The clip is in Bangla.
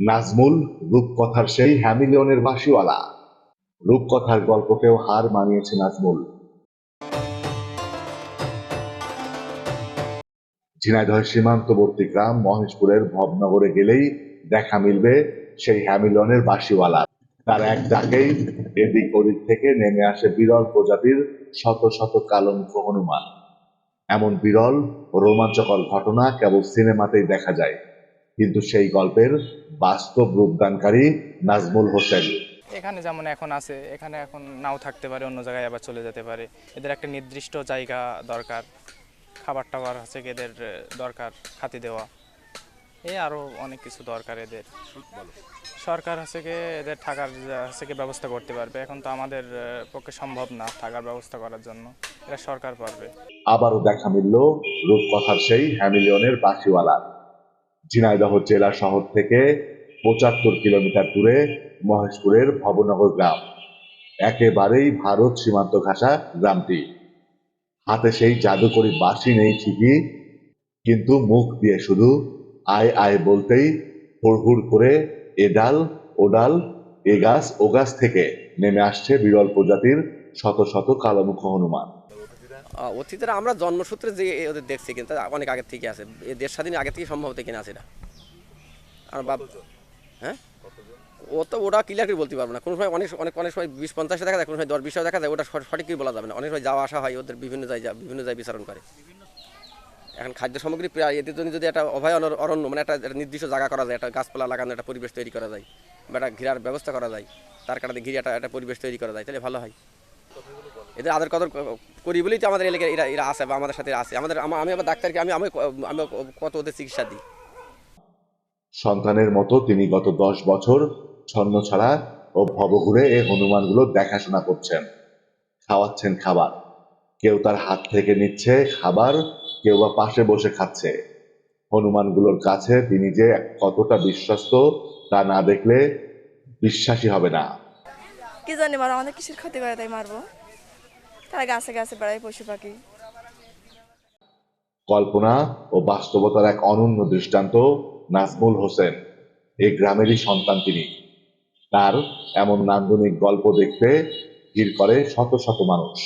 নাজমুল রূপকথার সেই হ্যামিলিয়নের বাসিওয়ালা রূপকথার গল্পকেও হার মানিয়েছে নাজমুল। ঝিনাইদহের সীমান্তবর্তী গ্রাম মহেশপুরের ভবনগরে গেলেই দেখা মিলবে সেই হ্যামিলনের বাসিওয়ালা তার এক ডাকেই এদিক ওদিক থেকে নেমে আসে বিরল প্রজাতির শত শত কালঙ্ক হনুমান। এমন বিরল, রোমাঞ্চকর ঘটনা কেবল সিনেমাতেই দেখা যায়। কিন্তু সেই গল্পের বাস্তব রূপদানকারী নাজমুল হোসেন। এখানে যেমন এখন আছে এখানে এখন নাও থাকতে পারে অন্য জায়গায় আবার চলে যেতে পারে। এদের একটা নির্দিষ্ট জায়গা দরকার খাবার টাবার হচ্ছে এদের দরকার খাতি দেওয়া। এই আরও অনেক কিছু দরকার এদের। সরকার হচ্ছে কি এদের থাকার হচ্ছে কি ব্যবস্থা করতে পারবে। এখন তো আমাদের পক্ষে সম্ভব না থাকার ব্যবস্থা করার জন্য। এটা সরকার পারবে। আবারও দেখা মিলল রূপকথার সেই হ্যামিলিয়নের বাসিওয়ালা ঝিনাইদহ জেলা শহর থেকে পঁচাত্তর কিলোমিটার দূরে মহেশপুরের ভবনগর গ্রাম। একেবারেই ভারত সীমান্ত ঘাসা গ্রামটি। হাতে সেই জাদুকরি বাঁশি নেই ঠিকই, কিন্তু মুখ দিয়ে শুধু আয় আয় বলতেই হুড় করে এ ডাল, ও ডাল, এ গাছ, ও গাছ থেকে নেমে আসছে বিরল প্রজাতির শত শত কালোমুখ হনুমান। অতীতের আমরা জন্মসূত্রে যে ওদের দেখছি কিন্তু অনেক আগের থেকে আছে। এ দেড় স্বাধীন আগে থেকে সম্ভবত কিনা আছে এটা। আর বাপ হ্যাঁ? ও তো ওটা ক্লিয়ার করে বলতে পারব না। কোনো সময় অনেক অনেক অনেক সময় বিশ পঞ্চাশে দেখা যায় কোনো সময় দশ বিশে দেখা যায় ওটা সঠ- সঠিক করে বলা যাবে না। অনেক সময় যাওয়া আসা হয় ওদের বিভিন্ন জায়গা বিভিন্ন জায়গায় বিচরণ করে। এখন খাদ্য সামগ্রী প্রায় এদের জন্য যদি একটা অভয় অরণ্য মানে একটা একটা নির্দিষ্ট জায়গা করা যায় একটা গাছপালা লাগানো একটা পরিবেশ তৈরি করা যায় বা একটা ঘিরার ব্যবস্থা করা যায় তার কারণে ঘিরে একটা একটা পরিবেশ তৈরি করা যায় তাহলে ভালো হয়। এদের আদর কদর করি বলেই তো আমাদের এলাকায় এরা এরা আছে বা আমাদের সাথে আছে আমাদের আমি আবার ডাক্তারকে আমি আমি আমি কত ওদের চিকিৎসা দিই। সন্তানের মতো তিনি গত দশ বছর ছন্ন ছাড়া ও ভবঘুরে এই হনুমানগুলো দেখাশোনা করছেন। খাওয়াচ্ছেন খাবার। কেউ তার হাত থেকে নিচ্ছে খাবার কেউ বা পাশে বসে খাচ্ছে। হনুমানগুলোর কাছে তিনি যে কতটা বিশ্বস্ত তা না দেখলে বিশ্বাসী হবে না। কি জানি মারো আমাদের কিসের ক্ষতি করে তাই মারবো। তারা গাছে গাছে বেড়ায় পশু পাখি। কল্পনা ও বাস্তবতার এক অনন্য দৃষ্টান্ত নাজমুল হোসেন এই গ্রামেরই সন্তান তিনি। তার এমন নান্দনিক গল্প দেখতে ভিড় করে শত শত মানুষ।